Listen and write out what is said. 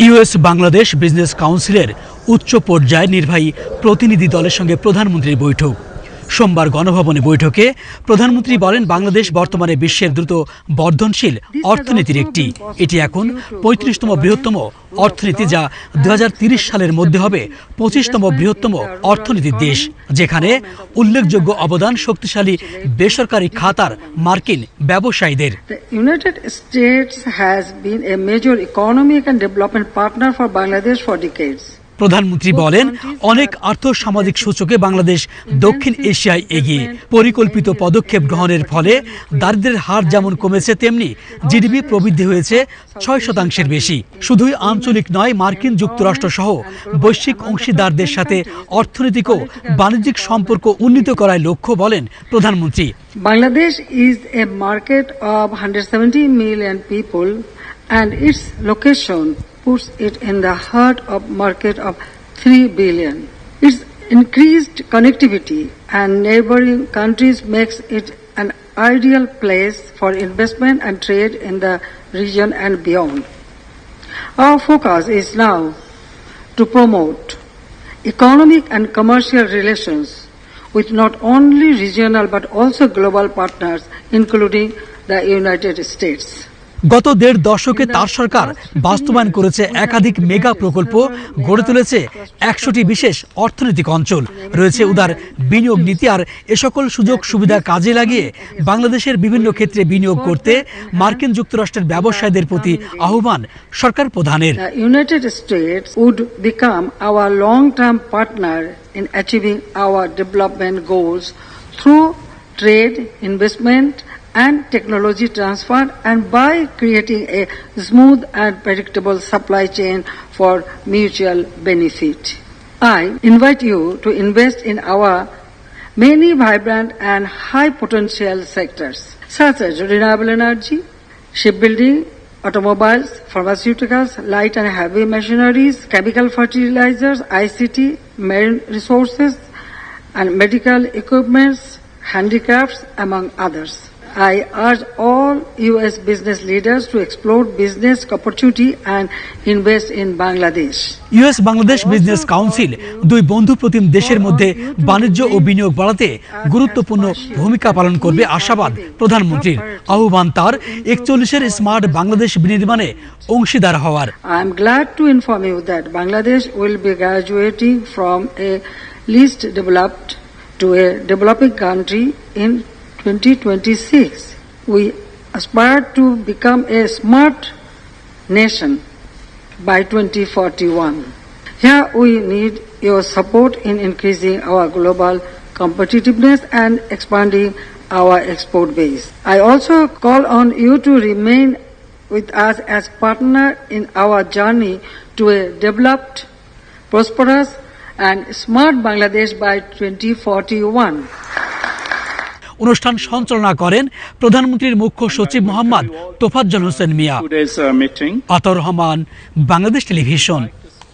US Bangladesh business কাউন্সিলের উচ্চ পর্যায়ে নির্বাহী প্রতিনিধি দলের সঙ্গে প্রধানমন্ত্রীর বৈঠক। সোমবার গণভবনে বৈঠকে প্রধানমন্ত্রী বলেন, বাংলাদেশ বর্তমানে বিশ্বের দ্রুত বর্ধনশীল অর্থনীতির একটি এটি এখন পঁয়ত্রিশতম বৃহত্তম অর্থনীতি যা দু সালের মধ্যে হবে পঁচিশতম বৃহত্তম অর্থনীতির দেশ, যেখানে উল্লেখযোগ্য অবদান শক্তিশালী বেসরকারি খাতার মার্কিন ব্যবসায়ীদের States has been a major economic and development partner for Bangladesh for decades. প্রধানমন্ত্রী বলেন অনেক আর্থ সামাজিক সূচকে বাংলাদেশ দক্ষিণ এশিয়ায় এগিয়ে। পরিকল্পিত পদক্ষেপ গ্রহণের ফলে দারিদ্র্যের হার যেমন কমেছে তেমনি জিডিপি প্রবৃদ্ধি হয়েছে ছয় শতাংশের বেশি। শুধুই আঞ্চলিক নয় মার্কিন যুক্তরাষ্ট্র সহ বৈশ্বিক অংশীদারদের সাথে অর্থনৈতিক ও বাণিজ্যিক সম্পর্ক উন্নীত করার লক্ষ্য বলেন প্রধানমন্ত্রী। Bangladesh is a market of 170 million people and its location puts it in the heart of market of 3 billion. Its increased connectivity and neighboring countries makes it an ideal place for investment and trade in the region and beyond. Our focus is now to promote economic and commercial relations with not only regional but also global partners, including the United States. গত দেড় দশকে তার সরকার বাস্তবায়ন করেছে একাধিক mega প্রকল্প গড়ে তুলেছে একশোটি বিশেষ অর্থনৈতিক অঞ্চল। রয়েছে উদার বিনিয়োগ নীতি আর এ সকল সুযোগ সুবিধা কাজে লাগিয়ে বাংলাদেশের বিভিন্ন ক্ষেত্রে বিনিয়োগ করতে মার্কিন যুক্তরাষ্ট্রের ব্যবসায়ীদের প্রতি আহ্বান সরকার প্রধানের। United United would become our long term partner in achieving achieving development development through trade investment, and technology transfer and by creating a smooth and predictable supply chain for mutual benefit. I invite you to invest in our many vibrant and high potential sectors such as renewable energy, shipbuilding, automobiles, pharmaceuticals, light and heavy machineries, chemical fertilizers, ICT, marine resources, and medical equipments, handicrafts, among others. I urge all U.S. business leaders to explore business opportunity and invest in Bangladesh. US Bangladesh business council দুই বন্ধু প্রতিম দেশের মধ্যে বাণিজ্য ও বিনিয়োগ বাড়াতে গুরুত্বপূর্ণ ভূমিকা পালন করবে আশাবাদ প্রধানমন্ত্রীর আহ্বান তার একচল্লিশের স্মার্ট বাংলাদেশ বিনির্মাণে অংশীদার হওয়ার I am glad to inform you that Bangladesh will be graduating from a least developed to a developing country in 2026. We aspire to become a smart nation by 2041. Here we need your support in increasing our global competitiveness and expanding our export base. I also call on you to remain with us as partner in our journey to a developed, prosperous and smart Bangladesh by 2041. অনুষ্ঠান সঞ্চালনা করেন প্রধানমন্ত্রীর মুখ্য সচিব মোহাম্মদ তোফাজ্জল হোসেন মিয়া। Uh, আতর Rahman Bangladesh television.